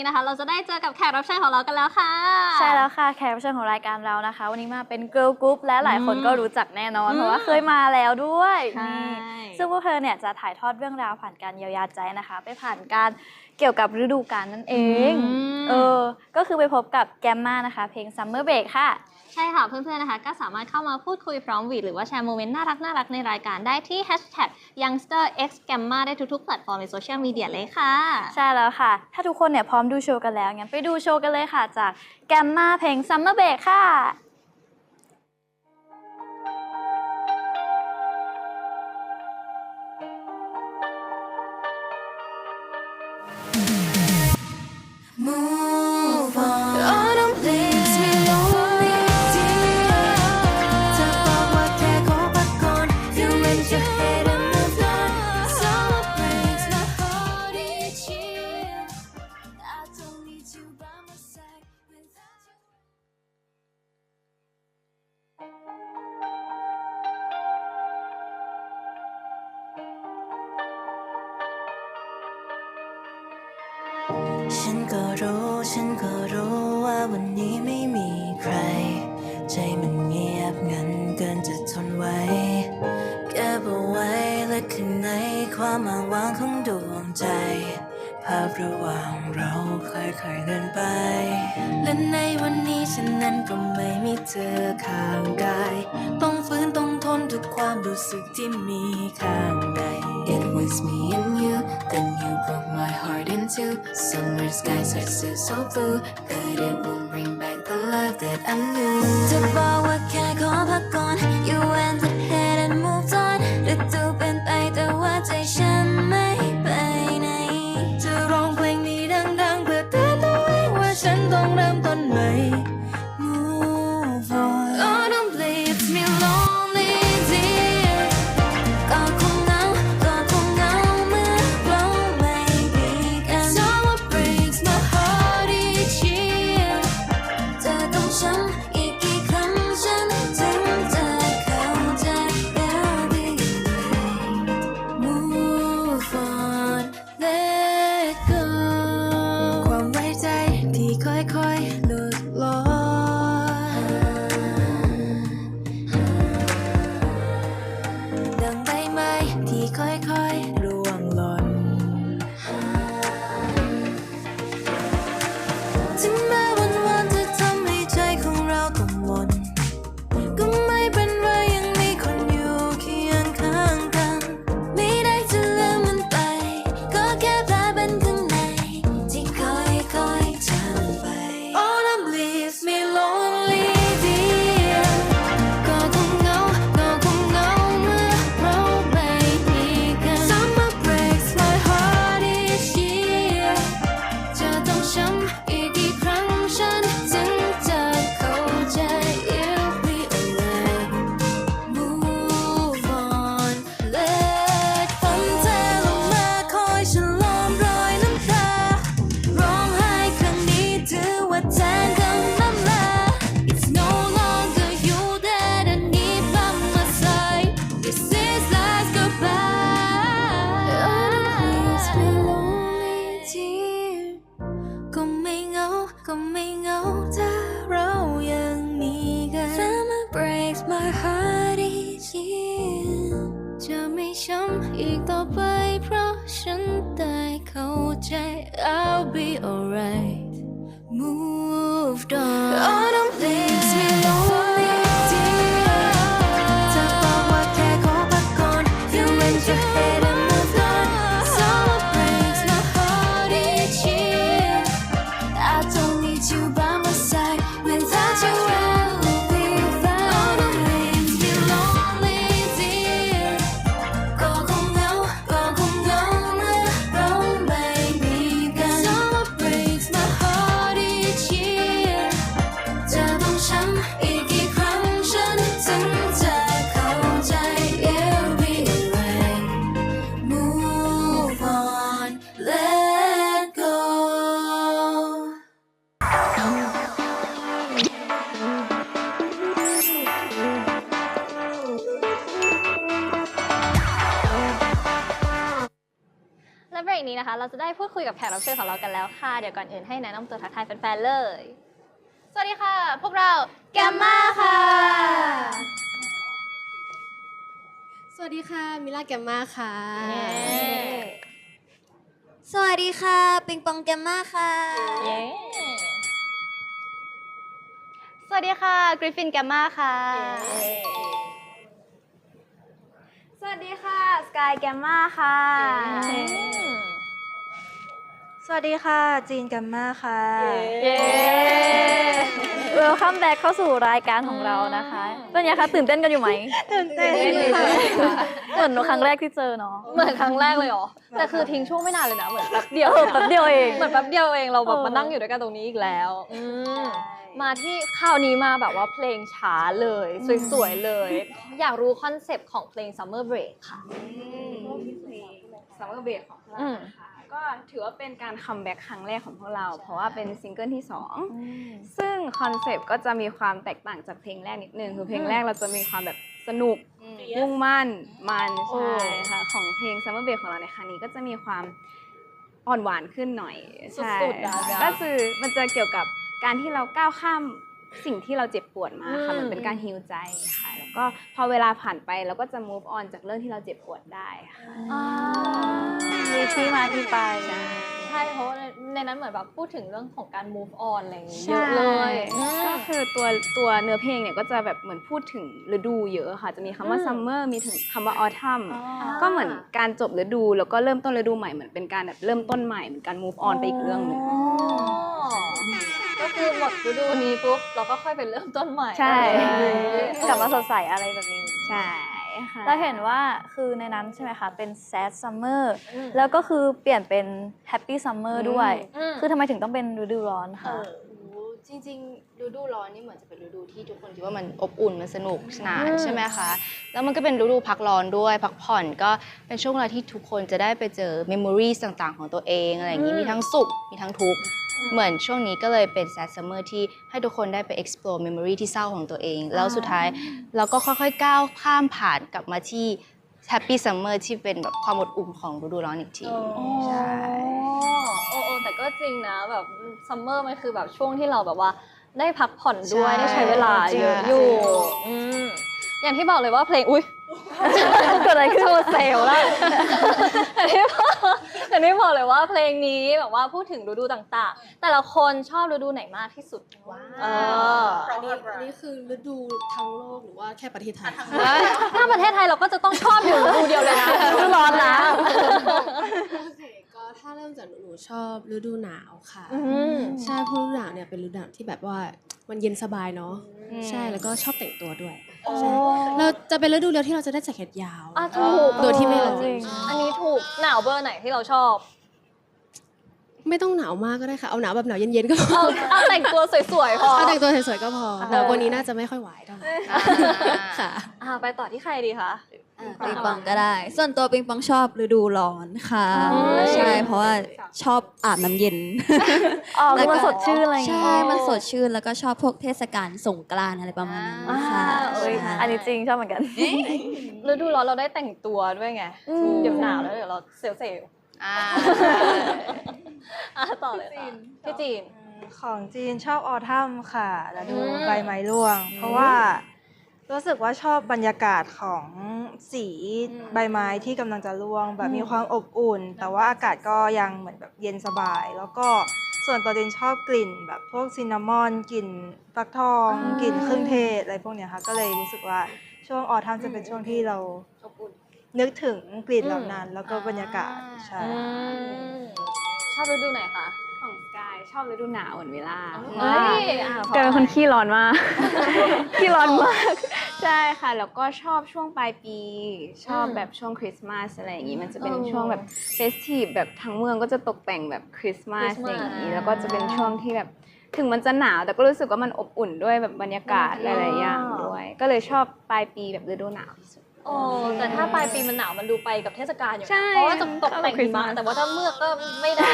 นี้นะคะ เราจะได้เจอกับแขกรับเชิญของเรากันแล้วค่ะ ใช่แล้วค่ะแขกรับเชิญของรายการเรานะคะ วันนี้มาเป็นเกิร์ลกรุ๊ปและหลายคนอืมก็รู้จักแน่นอนอืมเพราะว่าเคยมาแล้วด้วยใช่นี่ ซึ่งพวกเธอเนี่ยจะถ่ายทอดเรื่องราวผ่านการเยียวยาใจนะคะ ไปผ่านการเกี่ยวกับฤดูกาลนั่นเองมเออ ก็คือไปพบกับแกมมานะคะ เพลง Summer Break ค่ะ ใช่ค่ะเพื่อนๆนะคะ ก็สามารถเข้ามาพูดคุยพร้อมหวีดหรือว่าแชร์โมเมนต์น่ารักน่ารักๆในรายการได้ที่ hashtag youngster x gamma ได้ทุกๆแพลตฟอร์มในโซเชียลมีเดียเลยค่ะ ใช่แล้วค่ะ ถ้าทุกคนเนี่ยพร้อมดูโชว์กันแล้วงั้นไปดูโชว์กันเลยค่ะจากแกมมาเพลง Summer Break ค่ะ ไม่มีเธอข้างกาย ต้องฝืนต้องทนทุกความรู้สึกที่มีข้างใน It was me and you then you broke my heart in two Summer skies are still so blue but it won't bring back the love that I knew จะบอกว่าแค่ขอพักก่อน You and ยกับแขกรับเชิญของเรากันแล้วค่ะ เดี๋ยวก่อนอื่นให้แนะนำตัวทักทายแฟนๆเลย สวัสดีค่ะ พวกเราแกมมาค่ะ สวัสดีค่ะ มิลาแกมมาค่ะ สวัสดีค่ะ ปิงปองแกมมาค่ะ เย้สวัสดีค่ะ กริฟฟินแกมมาค่ะ สวัสดีค่ะ สกายแกมมาค่ะ สวัสดีค่ะ จีนกัมมาค่ะ เย้เวลคัมแบ็กเข้าสู่รายการของเรานะคะเป็นไงคะตื่นเต้นกันอยู่ไหมตื่นเต้นเหมือนครั้งแรกที่เจอเนาะเหมือนครั้งแรกเลยเหรอแต่คือทิ้งช่วงไม่นานเลยนะเหมือนแป๊บเดียวเออแป๊บเดียวเองเหมือนแป๊บเดียวเองเราแบบเออมานั่งอยู่ด้วยกันตรงนี้อีกแล้วอืมมาที่คราวนี้มาแบบว่าเพลงช้าเลยสวยๆเลย อยากรู้คอนเซปต์ของเพลง Summer Break ค่ะซัมเมอร์เบรกของพวกเราอืมนะคะ ก็ถือว่าเป็นการคัมแบ็กครั้งแรกของพวกเรา เพราะว่าเป็นซิงเกิลที่ 2 ซึ่งคอนเซปต์ก็จะมีความแตกต่างจากเพลงแรกนิดนึง คือเพลงแรกเราจะมีความแบบสนุกมุ่งมั่นมันใช่ค่ะของเพลง Summer Break ของเราในครั้งนี้ก็จะมีความอ่อนหวานขึ้นหน่อยใช่สุดๆอะก็คือมันจะเกี่ยวกับการที่เราก้าวข้ามสิ่งที่เราเจ็บปวดมาค่ะอืมมันเป็นการฮีลใจค่ะ แล้วก็พอเวลาผ่านไปเราก็จะ move on จากเรื่องที่เราเจ็บปวดได้ค่ะมี ที่มาที่ไป ใช่เพราะว่าในในนั้นเหมือนแบบพูดถึงเรื่องของการ move on อะไรอย่างเงี้ยใช่เยอะเลยอืม ก็คือตัวตัวเนื้อเพลงเนี่ยก็จะแบบเหมือนพูดถึงฤดูเยอะค่ะ จะมีคำว่าอืม summer มีถึงคำว่า autumn อ๋อก็เหมือนการจบฤดูแล้วก็เริ่มต้นฤดูใหม่เหมือนเป็นการแบบเริ่มต้นใหม่เหมือนการ move on ไปอีกเรื่องหนึ่ง อ๋อก็คือหมดฤดูนี้ปุ๊บเราก็ค่อยไปเริ่มต้นใหม่ใช่กลับมาสดใสอะไรแบบนี้ ใช่ ค่ะ เราเห็นว่าคือในนั้นใช่ไหมคะ เป็น sad summer อืมแล้วก็คือเปลี่ยนเป็น happy summer ด้วย อืม คือทำไมถึงต้องเป็นฤดูร้อนคะจริงๆฤดูร้อนนี่เหมือนจะเป็นฤดูที่ทุกคนคิดว่ามันอบอุ่นมันสนุกสนานอืมใช่ไหมคะแล้วมันก็เป็นฤดูพักร้อนด้วยพักผ่อนก็เป็นช่วงเวลาที่ทุกคนจะได้ไปเจอเมมโมรีต่างๆ ของตัวเองอะไรอย่างนี้มีทั้งสุขมีทั้งทุกข์ เหมือนช่วงนี้ก็เลยเป็น sad summer ที่ให้ทุกคนได้ไป explore memory ที่เศร้าของตัวเอง แล้วสุดท้ายเราก็ค่อยๆก้าวข้ามผ่านกลับมาที่ happy summer ที่เป็นแบบความอบอุ่นของฤดูร้อนอีกทีใช่โอ้โอ้แต่ก็จริงนะแบบซัมเมอร์มันคือแบบช่วงที่เราแบบว่าได้พักผ่อนด้วยใช่ได้ใช้เวลาเยอะใช่อยู่อืมอย่างที่บอกเลยว่าเพลงอุ้ยเกิดอะไรขึ้นโชว์เซลล์แล้วอย่างที่บอ กอย่างที่บอกเลยว่าเพลงนี้แบบว่าพูดถึงฤดูต่างๆ แต่ละคนชอบฤดูไหนมากที่สุดเอออันนี้อันนี้คือฤดูทั้งโลกหรือว่าแค่ประเทศไทยถ้าประเทศไทยเราก็จะต้องชอบอยู่ฤดูเดียวเลยนะฤดูร้อนนะโอเคก็ถ้าเริ่มจากหนูหนูชอบฤดูหนาวค่ะอืมใช่เพราะฤดูหนาวเนี่ยเป็นฤดูหนาวที่แบบว่ามันเย็นสบายเนาะใช่แล้วก็ชอบแต่งตัวด้วย ใช่เราจะเป็นฤดูเดียวที่เราจะได้ใส่แขนยาว อะถูกโดยที่ไม่ร้อนจริงอันนี้ถูกหนาวเบอร์ไหนที่เราชอบ ไม่ต้องหนาวมากก็ได้ค่ะ เอาหนาวแบบหนาวเย็นๆก็พอเอาเอาแต่งตัวสวยๆพอ เอาแต่งตัวสวยๆก็พอ หนาวกว่านี้น่าจะไม่ค่อยไหวเท่าไหร่ค่ะ อ่าไปต่อที่ใครดีคะ ปิงปองก็ได้ ส่วนตัวปิงปองชอบฤดูร้อนค่ะอืมใช่ เพราะว่าชอบอาบน้ำเย็นอ๋อแล้วคือก็มันสดชื่นอะไรอย่างเงี้ย ใช่ มันสดชื่นแล้วก็ชอบพวกเทศกาลสงกรานต์อะไรประมาณนั้นอ่าค่ะเอ้ยใช่ อันนี้จริงชอบเหมือนกัน ฤดูร้อนเราได้แต่งตัวด้วยไง เดี๋ยวหนาวแล้วเดี๋ยวเราเซลเซลอ่าอะต่อเลยค่ะพี่จีน ของจีนชอบออทัมค่ะแล้วดูอืมใบไม้ร่วง เพราะว่า รู้สึกว่าชอบบรรยากาศของสีใบไม้ที่กำลังจะร่วง แบบมีความอบอุ่น แต่ว่าอากาศก็ยังเหมือนแบบเย็นสบาย แล้วก็ส่วนตัวจีนชอบกลิ่นแบบพวกซินนามอนกลิ่นฟักทองอ่ากลิ่นเครื่องเทศอะไรพวกเนี้ยค่ะก็เลยรู้สึกว่าช่วงออทัมจะเป็นช่วงที่เรานึกถึงกลิ่นเหล่านั้น แล้วก็บรรยากาศใช่ อืมชอบฤดูไหนคะของสกาย ชอบฤดูหนาวเหมือนเวลาเฮ้ยอะกลายเป็นคนขี้ร้อนมาก ขี้ร้อนมาก ใช่ค่ะ แล้วก็ชอบช่วงปลายปี ชอบแบบช่วงคริสต์มาสอะไรอย่างนี้ มันจะเป็นช่วงแบบเฟสทีฟแบบทั้งเมืองก็จะตกแต่งแบบคริสต์มาสอย่างนี้ แล้วก็จะเป็นช่วงที่แบบถึงมันจะหนาวแต่ก็รู้สึกว่ามันอบอุ่นด้วยแบบบรรยากาศหลายๆอย่างด้วย ก็เลยชอบปลายปีแบบฤดูหนาวที่สุด โอ้แต่ถ้าปลายปีมันหนาวมันดูไปกับเทศกาลอยู่นะใช่เพราะว่าจะตกแต่งหิมะแต่ว่าถ้าเมือกก็ไม่ได้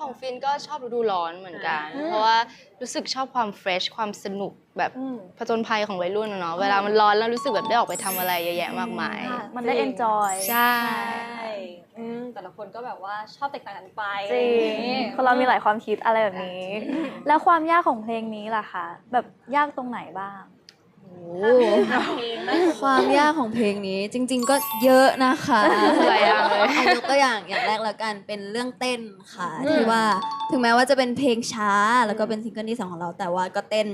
ของฟินก็ชอบฤดูร้อนเหมือนกันอืมเพราะว่ารู้สึกชอบความเฟรชความสนุกแบบอืมผจญภัยของวัยรุ่นอะเนาะเวลามันร้อนแล้วรู้สึกแบบได้ออกไปทำอะไรเยอะแยะมากมาย มันได้ enjoy ใช่ใช่แต่ละคนก็แบบว่าชอบแตกต่างกันไปจริงอะไรอย่างงี้คนเรามีหลายความคิดอะไรแบบนี้ แล้วความยากของเพลงนี้ล่ะคะแบบยากตรงไหนบ้าง ความยากของเพลงนี้จริง ๆ ก็เยอะนะคะหลายอย่างเลยอะยกตัวอย่างอย่างแรกแล้วกันเป็นเรื่องเต้นค่ะที่ว่าถึงแม้ว่าจะเป็นเพลงช้าแล้วก็เป็นซิงเกิลที่สองของเรา แต่ว่าก็เต้น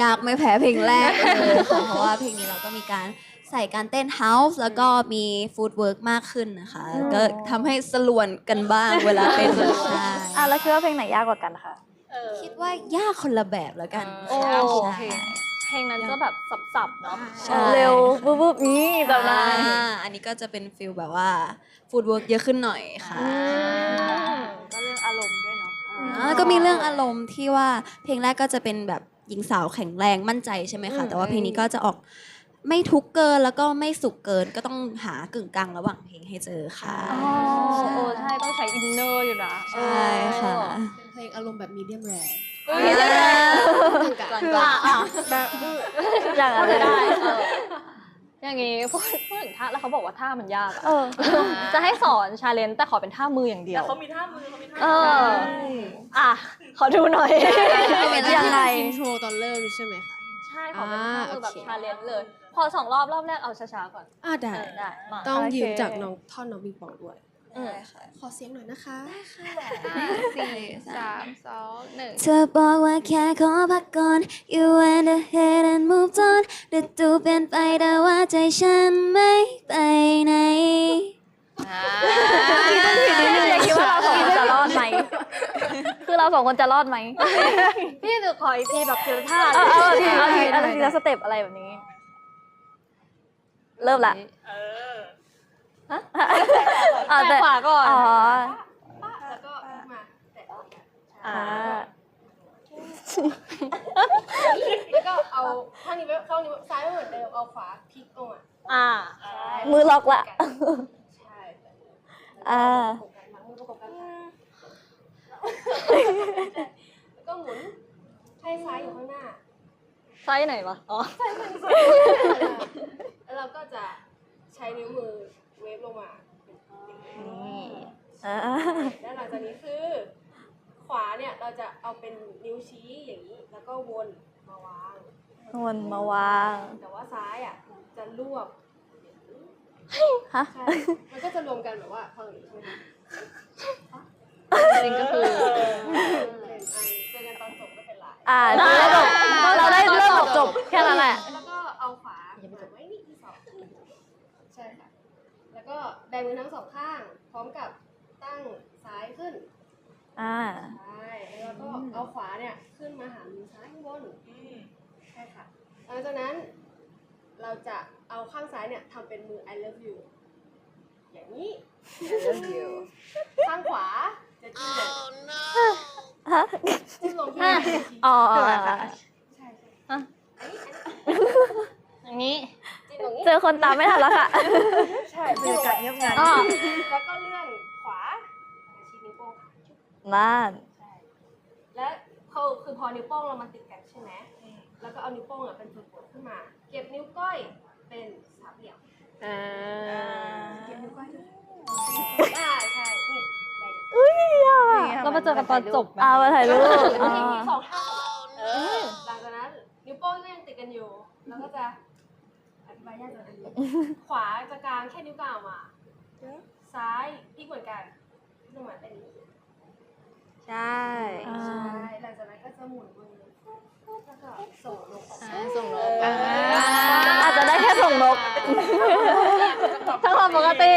ยากไม่แพ้เพลงแรกเลยค่ะเพราะว่าเพลงนี้เราก็มีการใส่การเต้นเฮาส์แล้วก็มีฟูดเวิร์กมากขึ้นนะคะก็ทำให้สลวนกันบ้างเวลาเต้นใช่อะแล้วคิดว่าเพลงไหนยากกว่ากันคะคิดว่ายากคนละแบบแล้วกันโอ้ใช่ เพลงนั้นจะแบบสับๆเนาะใช่ เร็วปุ๊บปุ๊บนี้จำได้อ่าอันนี้ก็จะเป็นฟิลแบบว่าฟูดเวิร์กเยอะขึ้นหน่อยค่ะ ก็เรื่องอารมณ์ด้วยเนาะอ่าก็มีเรื่องอารมณ์ที่ว่าเพลงแรกก็จะเป็นแบบหญิงสาวแข็งแรงมั่นใจใช่ไหมคะแต่ว่าเพลงนี้ก็จะออกไม่ทุกข์เกินแล้วก็ไม่สุขเกินก็ต้องหากึ่งกลางระหว่างเพลงให้เจอค่ะ อ๋อเออใช่ต้องใช้อินเนอร์อยู่นะใช่ค่ะเป็นเพลงอารมณ์แบบมีเดียมแร ร์เออกลางอะอะอย่างนั้นจะเลยได้เอออย่างงี้พูดพูดถึงท่าแล้วเขาบอกว่าท่ามันยากอะเออ จะให้สอนชาเลนจ์แต่ขอเป็นท่ามืออย่างเดียวเขามีท่ามือเขามีท่าเออ อะ ขอดูหน่อย ยังไง อินโทรตอนเริ่มใช่ไหมคะ ใช่ขอเป็นท่ามือแบบอ่าโอเค ชาเลนจ์เลย พอสองรอบรอบแรกเอาช้าๆก่อนอ่าได้ เออได้มาต้องโอเคยืมจากน้องท่อนน้องบิงปองด้วย อืมขอเสียงหน่อยนะคะสี่สามสองหนึ่ง เธอบอกว่าแค่ขอพักก่อน You went ahead and moved on ฤดูเปลี่ยนไปแต่ว่าใจฉันไม่ไปไหนนิดนึงอยากคิดว่าเราสองคนจะรอดไหม คือเราสองคนจะรอดไหมพี่จะขออีกทีแบบคือท่า เอาเอาเอาเอาทีเอาทีละสเต็ปอะไรแบบนี้ เริ่มละ เออ อะแต่ขวาก่อนอ๋อแล้วก็มาอ่าแล้วก็เอาข้างนี้ไว้ข้างนี้ซ้ายไว้เหมือนเดิมเอาขวาพลิกลงอะอ่ามือล็อกละใช่อ่าประกบกันหลังมือประกบกันค่ะแล้วก็หมุนให้ซ้ายอยู่ข้างหน้า ไซส์ไหนวะอ๋อ แล้วเราก็จะใช้นิ้วมือ เวฟลงมาอ่าแล้วหลังจากนี้คือ ขวาเนี่ยเราจะเอาเป็นนิ้วชี้อย่างนี้ แล้วก็วนมาวาง วนมาวาง แต่ว่าซ้ายอะจะรวบฮะใช่มันก็จะรวมกันแบบว่าพออย่างนี้ใช่ไหมคะจริงก็คือเป็นอันเจอกันตอนจบก็เป็นไรอ่าเราได้จบเราได้เริ่มจบแค่นั้นแหละ แล้วก็เอาขวาเหมือนไว้นี่ที่สองใช่ค่ะ แล้วก็แบมือทั้งสองข้าง พร้อมกับตั้งซ้ายขึ้น อ่า ใช่ แล้วก็เอาขวาเนี่ยขึ้นมาหามือซ้ายข้างบน ใช่ค่ะหลังจากนั้นเราจะเอาข้างซ้ายเนี่ยทำเป็นมือ I love you อย่างนี้ I love you ข้างขวาจะจิ้มลงฮะจิ้มลงที่นิ้วชี้อ๋อใช่ใช่อย่างนี้จิ้มลงนี้ เจอคนตามไม่ทันแล้วค่ะ ใช่บรรยากาศเงียบงันอ๋อ แล้วก็เลื่อนขวาชี้นิ้วโป้งค่ะนั่น ใช่และเขาคือพอนิ้วโป้งเรามาติดกันใช่ไหมแล้วก็เอานิ้วโป้งอะเป็นจุดกดขึ้นมา เก็บนิ้วก้อยเป็นสามเหลี่ยมอ่าเก็บนิ้วก้อยด้วยอ่าใช่นี่ได้เรามาเจอกันตอนจบไหม เอามาถ่ายรูปแล้วอ๋ก็อมีสองท่าหลังจากนั้นนิ้วโป้งก็ยังติดกันอยู่ แล้วก็จะอธิ บายยากจังเลยขวาจะกลางแค่นิ้วกลางออกมา ซ้ายพลิกเหมือนกันพลิกเหมือนเป็นนี้ใช่ อ่า ใช่หลังจากนั้นก็จะหมุนมือแล้วก็ส่งลงออกมาส่งลบอาจจะได้แค่ส่งนก ทั้งความปกติ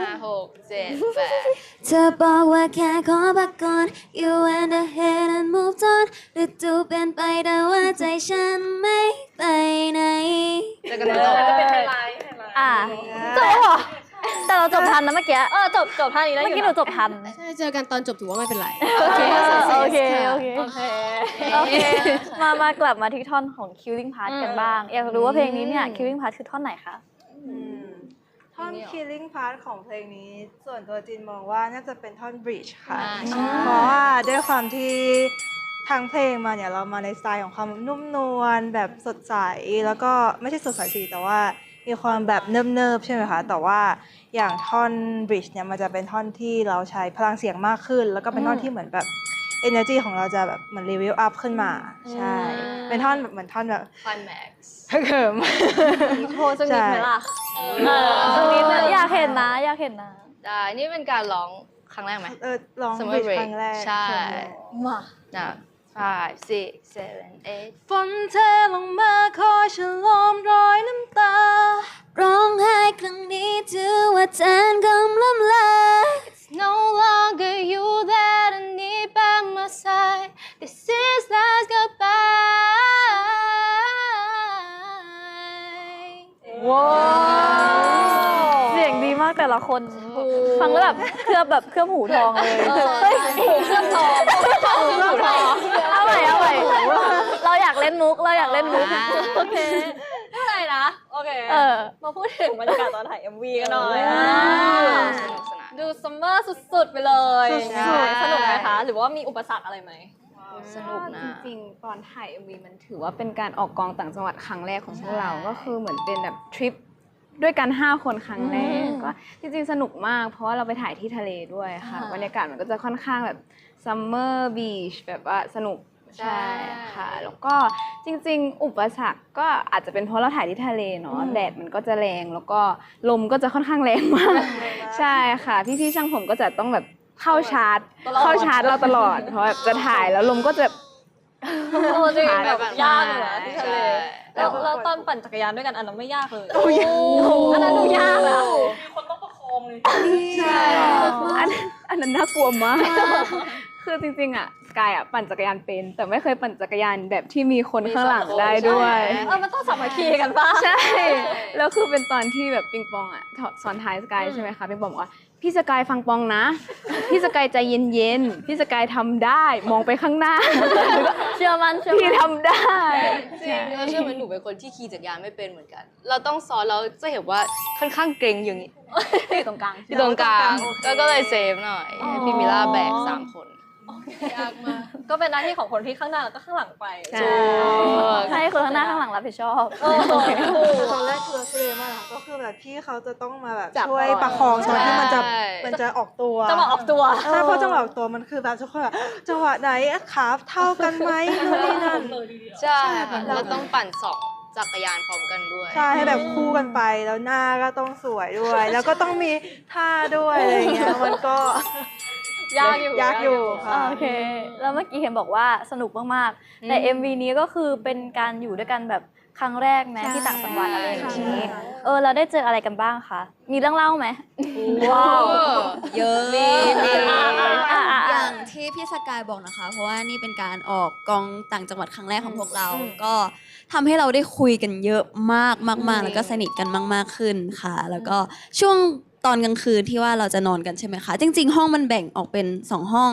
ห้าหกเจ็ดแปดเธอบอกว่าแค่ขอพักก่อน You went ahead and moved on ฤดูเปลี่ยนไปแต่ว่าใจฉันไม่ไปไหนเจอกันตอนจบเป็นไฮไลท์ไฮไลท์อ่าจบเหรอแต่เราจบทันนะเมื่อกี้เออจบจบท่านี้ได้อเมื่อยู่กี้หนะนูจบทันใช่เจอกันตอนจบถือว่าไม่เป็นไรโอเคโอเค โอเค โอเค โอเค มามากลับมาที่ท่อนของ Killing Part กันบ้าง อยากรู้ว่าเพลงนี้เนี่ย Killing Part คือท่อนไหนคะ ท่อน killing part ของเพลงนี้ ส่วนตัวจินมองว่าน่าจะเป็นท่อน bridge ค่ะ อ่าใช่ เพราะว่าด้วยความที่ทางเพลงมาเนี่ยเรามาในสไตล์ของความนุ่มนวลแบบสดใส แล้วก็ไม่ใช่สดใสสิแต่ว่ามีความแบบเนิบๆใช่ไหมคะแต่ว่าอย่างท่อนบริดจ์เนี่ยมันจะเป็นท่อนที่เราใช้พลังเสียงมากขึ้น แล้วก็เป็นท่อนที่เหมือนแบบ energy ของเราจะแบบเหมือนรีวิวอัพขึ้นมาใช่เป็นท่อนแบบเหมือนท่อนแบบ climax เขิมโชว์สักนิดไหมล่ะ เออตรงนี้อยากเห็นนะอยากเห็นนะ ได้นี่เป็นการร้องครั้งแรกไหม เออลอง Summer บริดจ์ Break ครั้งแรกใช่ มานะ five six seven eight ฝนเทลงมาคอยฉลอมรอยน้ำตา ร้องไห้ครั้งนี้ถือว่าแทนก ละคนฟังแล้วแบบเคลือบแบบเคลือบหูทองเลยเฮ้ยหูเคลือบทองหูทองเอาใหม่เอาใหม่เราอยากเล่นมุกเราอยากเล่นมุกโอเคไม่เป็นไรนะโอเคเออมาพูดถึงบรรยากาศตอนถ่าย MV กันหน่อยเอออ่าสนุกสนานดูซัมเมอร์สุดๆไปเลยสุดๆใช่สนุกไหมคะหรือว่ามีอุปสรรคอะไรไหมสนุกนะจริงๆตอนถ่าย MV มันถือว่าเป็นการออกกองต่างจังหวัดครั้งแรกของพวกเราก็คือเหมือนเป็นแบบทริป ด้วยกัน 5 คนครั้งแรกก็จริงๆ สนุกมาก เพราะว่าเราไปถ่ายที่ทะเลด้วยค่ะอ่าบรรยากาศมันก็จะค่อนข้างแบบซัมเมอร์บีชแบบว่าสนุกใช่ค่ะ แล้วก็จริง ๆ อุปสรรคก็อาจจะเป็นเพราะเราถ่ายที่ทะเลเนาะแดดมันก็จะแรงแล้วก็ลมก็จะค่อนข้างแรงมาก ใช่ค่ะ พี่ๆช่างผมก็จะต้องแบบเข้าชาร์จ เข้าชาร์จเราตลอด เพราะแบบจะถ่ายแล้วลมก็จะ โอ้จริงผ่านแบบผ่านยากอยู่นะที่ทะเลใช่แล้วเราตอนปั่นจักรยานด้วยกันอันนั้นไม่ยากเลยอันนั้นดูยากอะมีคนต้องประคองเลยใช่อันอันนั้นน่ากลัวมากคือจริงๆอะสกายอะปั่นจักรยานเป็น แต่ไม่เคยปั่นจักรยานแบบที่มีคนข้างหลังได้ด้วยเออมันต้องสามัคคีกันป่ะใช่ แล้วคือเป็นตอนที่แบบปิงปองอะสอนท้ายสกายใช่ไหมคะปิงปองบอกว่า พี่สกายฟังปองนะ พี่สกายใจเย็นๆ พี่สกายทำได้มองไปข้างหน้า เชื่อมันเชื่อพี่มันทำได้ จริงเราเชื่อไหมหนูเป็นคนที่ขี่จักรยานไม่เป็นเหมือนกัน เราต้องซ้อนเราจะเห็นว่าค่อนข้างเกรงอย่างนี้อยู่ตรงกลาง ที่ตรงกลางแล้วก็เลยเซฟหน่อยให้พี่มิล่าแบกสามคน ยากมากก็เป็นหน้าที่ของคนที่ข้างหน้าแล้วก็ข้างหลังไปใช่ ให้คนข้างหน้าข้างหลังรับผิดชอบ เออถูกแต่ตอนแรกคือเราเฟรมากนะคะก็คือแบบพี่เขาจะต้องมาแบบจับช่วยก่อน ประคองตอนที่มันจะใช่ มันจะออกตัวจะมาออกตัว ใช่เพราะจังหวะออกตัวมันคือแบบทุกคนแบบจังหวะไหนขาเท่ากันไหมนู่นนี่นั่น ใช่ค่ะเราต้องปั่นสองจักรยานพร้อมกันด้วย ใช่ให้แบบคู่กันไปแล้วหน้าก็ต้องสวยด้วย แล้วก็ต้องมีท่าด้วยอะไรอย่างเงี้ยมันก็ ยากอยู่ยากอยู่ค่ะโอเคแล้วเมื่อกี้เห็นบอกว่าสนุกมากๆแต่ MV นี้ก็คือเป็นการอยู่ด้วยกันแบบครั้งแรกแม้ที่ต่างจังหวัดอะไรอย่างนี้ เออเราได้เจออะไรกันบ้างคะมีเรื่องเล่าไหมว้าวเยอะมีมีอะอะออะย่างที่พี่สกายบอกนะคะ เพราะว่านี่เป็นการออกกองต่างจังหวัดครั้งแรกของพวกเรา ก็ทำให้เราได้คุยกันเยอะมากมากๆแล้วก็สนิทกันมาก ๆขึ้นค่ะ แล้วก็ช่วง ตอนกลางคืนที่ว่าเราจะนอนกันใช่ไหมคะ จริง ๆ ห้องมันแบ่งออกเป็นสองห้อง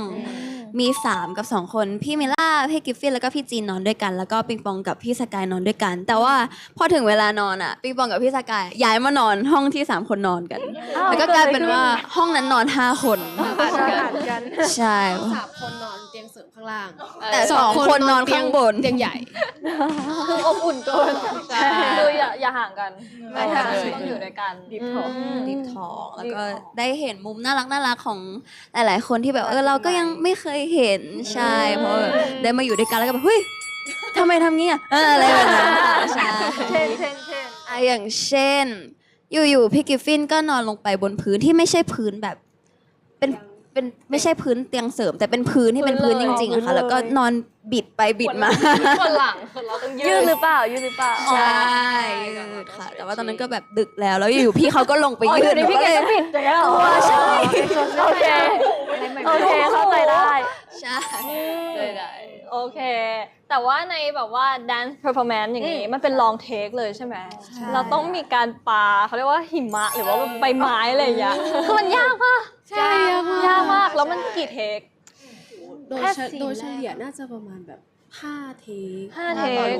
มี 3 กับ 2 คน พี่มิล่าพี่กิฟฟินแล้วก็พี่จีนนอนด้วยกัน แล้วก็ปิงปองกับพี่สกายนอนด้วยกัน แต่ว่าพอถึงเวลานอนอะปิงปองกับพี่สกายย้ายมานอนห้องที่ 3 คนนอนกันอ้าวแล้วก็กลายเป็นว่าห้องนั้นนอน 5คนผ่านกันใช่สามคนนอนเตียงเสริมข้างล่าง แต่สองคนนอนข้างบนเตียงใหญ่คืออบอุ่นเกินใช่คืออย่าอย่าห่างกันไม่ห่างต้องอยู่ด้วยกันดิฟทอดิฟทองแล้วก็ได้เห็นมุมน่ารักน่ารักของหลาย ๆ คนที่แบบเออเราก็ยังไม่เคยเห็นใช่เพราะแบบได้มาอยู่ด้วยกันแล้วก็แบบเฮ้ยทำไมทำงี้อะเอออะไรแบบนั้นค่ะใช่เช่นเช่นเช่นอะอย่างเช่น อยู่ๆพี่กิฟฟินก็นอนลงไปบนพื้นที่ไม่ใช่พื้นแบบ เป็น เป็นไม่ใช่พื้นเตียงเสริม แต่เป็นพื้นที่เป็นพื้นจริงๆอะค่ะ แล้วก็นอนบิดไปบิดมาคนหลังเราต้องยืยืดด หรือเปล่ายืดหรือเปล่าใช่ยืดค่ะ แต่ว่าตอนนั้นก็แบบดึกแล้วแล้วอยู่ๆพี่เขาก็ลงไปอ๋อยือดยู่หในนูพี่ก็แกเลยก็ผิดอย่างเงี้ยเหรอใช่ โอเคโอเคเข้าใจได้ ใช่ได้ได้โอเค แต่ว่าในแบบว่า dance performance อย่างนี้ มันเป็น long take เลยใช่ไหม เราต้องมีการปาเขาเรียกว่าหิมะหรือว่าใบไม้อะไรอย่างเงี้ยคือมันยากปะใช่ยากมากยากมาก แล้วมันกี่เทคโดยเฉโดยเฉลี่ยน่าจะประมาณแบบห้าเทคห้าเทค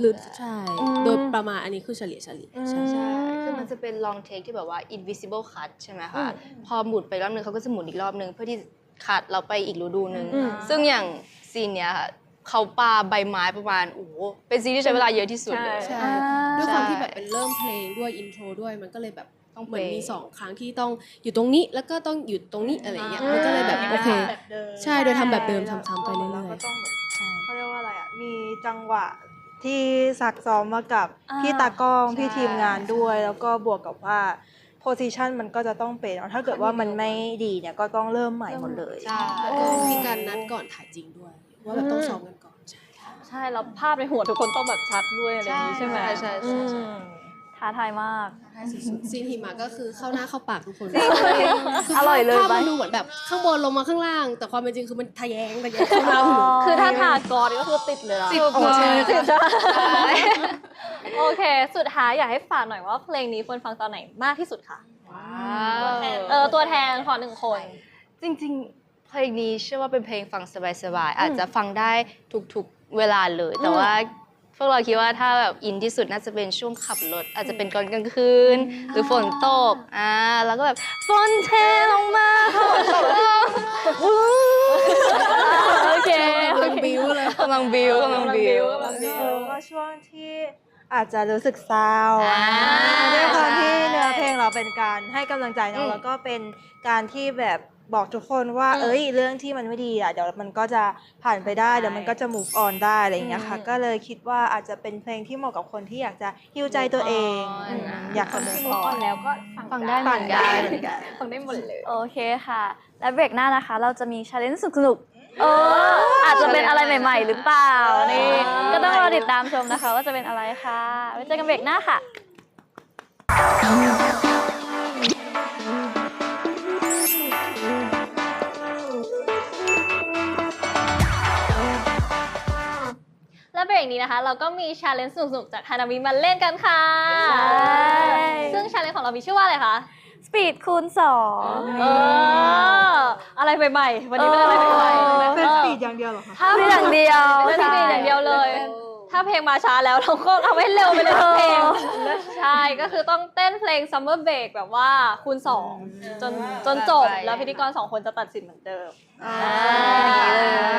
หรือใช่ โดยประมาณอันนี้คือเฉลี่ยเฉลี่ยใช่ใช่คือมันจะเป็น long take ที่แบบว่า invisible cut ใช่ไหมคะ พอหมุนไปรอบนึงเขาก็จะหมุนอีกรอบนึงเพื่อที่ คัดเราไปอีกฤดูหนึ่งอืม ซึ่งอย่างซีนเนี้ยค่ะเขาปาใบไม้ประมาณโอ้โหเป็นซีนที่ใช้เวลาเยอะที่สุดเลย ใช่อ่า ด้วยความใช่ที่แบบเป็นเริ่มเพลงด้วยอินโทรด้วยมันก็เลยแบบต้องเหมือนเพลงมีสองครั้งที่ต้องอยู่ตรงนี้แล้วก็ต้องอยู่ตรงนี้อะไรอย่างเงี้ยมันก็เลยแบบโอเค แบบเดิมใช่โดยทำแบบเดิมซ้ำๆไปเรื่เราอยก็ต้องแบบๆใช่เขาเรียกว่าอะไรอะ มีจังหวะที่ซักซ้อมมากับอ่าพี่ตากล้องใช่พี่ทีมงานด้วย แล้วก็บวกกับว่า โพซิชันมันก็จะต้องเป็นถ้าเกิดว่ามันไม่ดีเนี่ยก็ต้องเริ่มใหม่หมดเลย ใช่แล้วก็มีการนัดก่อนถ่ายจริงด้วย ว่าแบบต้องซ้อมกันก่อน ใช่ ใช่แล้วภาพในหัวทุกคนต้องแบบชัดด้วยอะไรอย่างนี้ใช่ไหมใช่ใช่ใช่ใช่อืม ท้าทายมากสุดๆซีนหิมะก็คือเข้าหน้าเข้าปากทุกคนอร่อยเลยภาพไปมันดูเหมือนแบบข้างบนลงมาข้างล่าง แต่ความเป็นจริงคือมันทะแยงทะแยงเข้าหน้าหนูคือถ้าทากรก็คือติดเลยนะติดโอ้ใช่ติดโอเค สุดท้ายอยากให้ฝากหน่อยว่าเพลงนี้ควรฟังตอนไหนมากที่สุดค่ะเออตัวแทนขอหนึ่งคน จริงๆ เพลงนี้เชื่อว่าเป็นเพลงฟังสบายๆอาจจะฟังได้ทุกๆเวลาเลยแต่ว่า พวกเราคิดว่าถ้าแบบอินที่สุดน่าจะเป็นช่วงขับรถอาจจะเป็นตอนกลางคืน หรือฝนตกอ่าแล้วก็แบบฝนเทลงมาฝนตกโอเคกำลังบิ้วเลยกำลังบิวกำลังบิวเออก็ช่วงที่อาจจะรู้สึกเศร้าอ่าด้วยความที่ใช่เนื้อเพลงเราเป็นการให้กำลังใจอืเนาะมแล้วก็เป็นการที่แบบ บอกทุกคนว่าอืมเอ้ย เรื่องที่มันไม่ดีอะเดี๋ยวมันก็จะผ่านไปได้ใช่เดี๋ยวมันก็จะ move on ได้อะไรอย่างเงี้ยค่ะอืมก็เลยคิดว่าอาจจะเป็นเพลงที่เหมาะกับคนที่อยากจะฮิวใจตัวเอง move on อืมนะอยากจะ move on แล้วก็ฟังได้เหมืฟัองนได้กันเหมือนกัน ฟังได้หมดเลย โอเคค่ะ และเบรกหน้านะคะ เราจะมีชาเลนจ์สนุกๆเอออาจจะเป็นอะไรใหม่ ๆ หรือเปล่านี่ก็ต้องรอติดตามชมนะคะ ว่าจะเป็นอะไรค่ะไว้เจอกันเบรกหน้าค่ะแล เบรกนี้นะคะ เราก็มีชาเลนจ์สนุกๆจากฮานามิมาเล่นกันค่ะ ใช่ ซึ่งชาเลนจ์ของเรามีชื่อว่าอะไรคะ สปีดคูณสองเอออะไรใหม่ๆ วันนี้เป็นอะไรใหม่ๆเป็นออสปีดอย่างเดียวเหรอคะ ถ้าคืออย่างเดียว เป็นสปีดอย่างเดียวเลย ถ้าเพลงมาช้าแล้วเราก็ทำให้เร็วไปเลยทั้งเพลงใช่ก็คือต้องเต้นเพลง Summer Break แบบว่าคูณ2จนจนจบแล้วพิธีกร2คนจะตัดสินเหมือนเดิม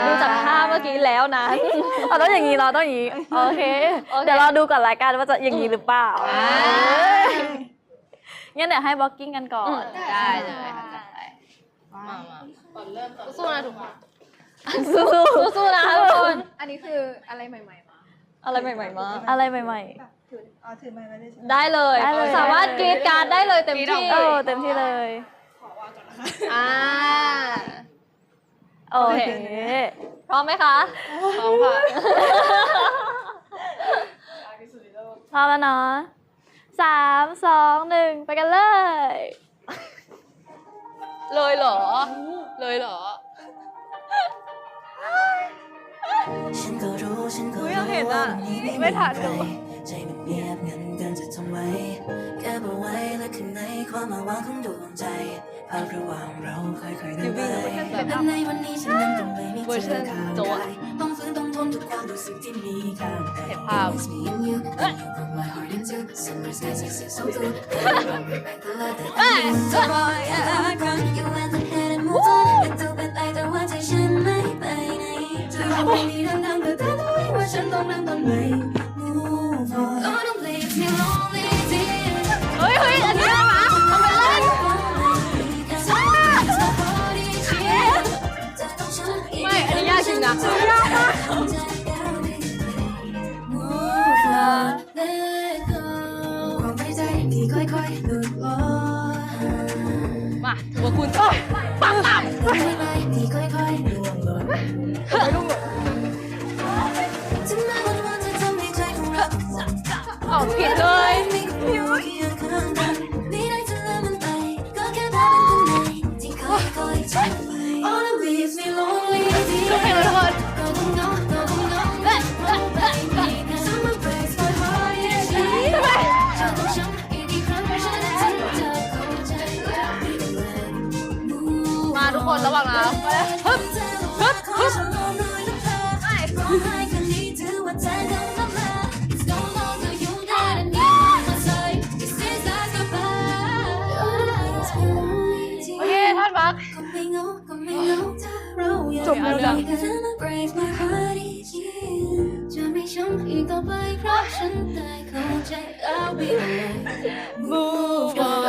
ดูจากภาพเมื่อกี้แล้วนะเราต้องอย่างนี้เราต้องอย่างนี้โอเคโอเคเดี๋ยวเราดูก่อนรายการว่าจะอย่างนี้หรือเปล่าอ่างั้นเดี๋ยวให้บล็อกกิ้งกันก่อน ได้เลยค่ะจัดไปมามาสู้นะทุกคนสู้ๆนะคะทุกคน อันนี้คืออะไรใหม่ๆมา อะไรใหม่ๆมากอะไรใหม่ถืออ๋อถือไมค์มาได้ใช่ไหมได้เลยได้เลย สามารถกรีดการ์ดได้เลยเต็มที่ๆ เออเต็มที่เลยอ่าโอเค พร้อมไหมคะ พร้อมค่ะพร้อมแล้วเนาะสามสองหนึ่งไปกันเลย เลยเหรอ เลยเหรอ ฉันก็รู้ฉันก็อุ๊รู้ยอยากเห็นอะว่าวันนี้ไม่ไม่มีทันใครดูใจมันเงียบงันเกินจะทนไว้เก็บเอาไว้และข้างในความมาว่างของดวงใจภาพระหว่างเราค่อยๆเดินไปแต่ในวันนี้ฉันยังต้องไม่มีเวอร์เธชัอนข้างโจ๊ะกายต้องฝืนต้องทนทุกความรู้สึกที่มีข้างในเห็นภาพ It's me and you and you broke my heart in two summer skies like six oh two Baby, back the love that I knew So boy I run you went ahead and moved on จะรอไม่ดีดังๆแต่เธอต้องรู้ว่าฉันต้องเริ่มต้นใหม่ Move on Oh don't leave me lonely dear เฮ้ยเฮ้ยอันนี้น่ารักทำไมเล่น ไม่ อันนี้ยากจริงนะยากมากความไว้ใจที่ค่อยๆหลุดลอยมาถือว่าคุณก็ปังปัง head and move on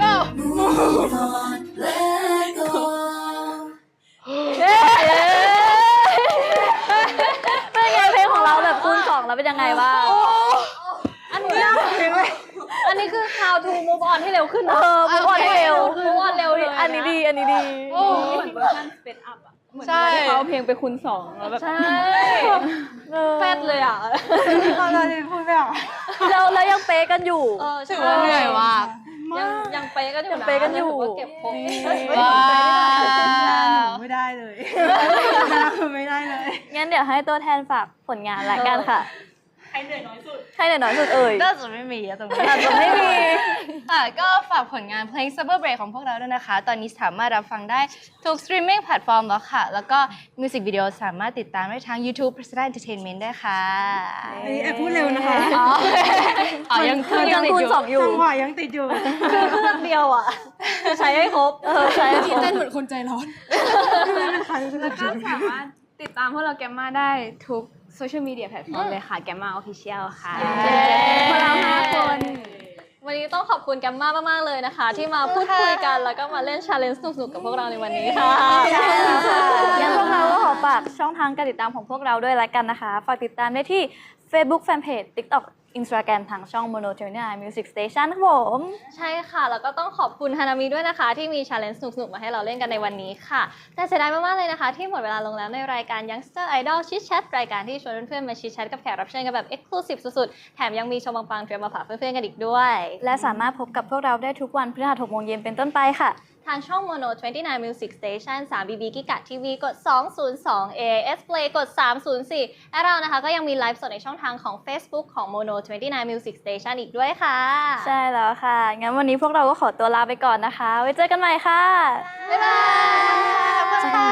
Go Move on Let go เป็นไงเพลงของเราแบบคูณสองแล้วเป็นยังไงบ้างอันนี้อันนี้คือ how to move on ให้เร็วขึ้นเอนะอมุกออนเร็ว move on เร็วเลยอันนี้ดี อันนี้ดีเหมือนเวอร์ชันสเปดอัพอะ เหมือนที่เขาเอาเพลงไปคูณสองแล้วแบบ ใช่แฟดเลยอะ เราเราจะพูดไม่ออกแล้วแล้วยังเป๊ะกันอยู่ เออใช่เหนื่อยว่ะ ยังยังเป๊ะกันอยู่ยังนะเป๊ะกันอยู่ ถืว่าเก็บครบว้าว ไม่ได้เลยหน้าคือไม่ได้เลย งั้นเดี๋ยวให้ตัวแทนฝากผลงานละกันค่ะ ใครเหนื่อยน้อยสุด ให้หน่อยน้อยสุดเอ่ย น่าจะไม่มีอะตรงนี้อาจจะไม่มี ค่ะก็ฝากผลงานเพลง Summer Break ของพวกเราด้วยนะคะ ตอนนี้สามารถรับฟังได้ทุกสตรีมมิ่งแพลตฟอร์มแล้วค่ะ แล้วก็มิวสิกวิดีโอสามารถติดตามได้ทาง YouTube Persona Entertainment ได้ค่ะอันนี้แอบพูดเร็วนะคะอ๋ออ๋อยังคือยังคูณสองอยู่ จังหวะยังติดอยู่ คือเครื่องเดียวอะ ใช้ให้ครบ เออ ใช่ที่เต้นเหมือนคนใจร้อน แล้วก็สามารถติดตามพวกเราแกมมาได้ทุก โซเชียลมีเดียแพลตฟอร์มเลยค่ะแกมมาออฟฟิเชียลค่ะเย้พวกเราห้าคน วันนี้ต้องขอบคุณแกมมามากๆเลยนะคะ ที่มาพูดคุยกันแล้วก็มาเล่นชาเลนจ์สนุกๆกับพวกเราในวันนี้ค่ะใช่แล้วค่ะงั้นพวกเราก็ขอฝากช่องทางการติดตามของพวกเราด้วยละกันนะคะ ฝากติดตามได้ที่ Facebook Fanpage TikTok Instagram ทางช่อง Mono 29 Music Station ครับผม ใช่ค่ะ แล้วก็ต้องขอบคุณฮานามิด้วยนะคะ ที่มีชาเลนจ์สนุกๆ มาให้เราเล่นกันในวันนี้ค่ะ แต่เสียดายมากๆ เลยนะคะ ที่หมดเวลาลงแล้วในรายการ Youngster Idol ชิดแชทรายการที่ชวนเพื่อนๆ มาชิดแชทกับแขกรับเชิญกันแบบ Exclusive สุดๆ แถมยังมีชมปังๆเตรียมมาฝากเพื่อนๆ กันอีกด้วย และสามารถพบกับพวกเราได้ทุกวันพฤหัส6โมงเย็นเป็นต้นไปค่ะ ทางช่องโมโน29 Music Station 3 BB กิกะทีวีกด 202 AS Play กด 304 และเรานะคะก็ยังมีไลฟ์สดในช่องทางของ Facebook ของโมโน29 Music Station อีกด้วยค่ะ ใช่แล้วค่ะ งั้นวันนี้พวกเราก็ขอตัวลาไปก่อนนะคะ ไว้เจอกันใหม่ค่ะ บ๊ายบาย ขอบคุณค่ะ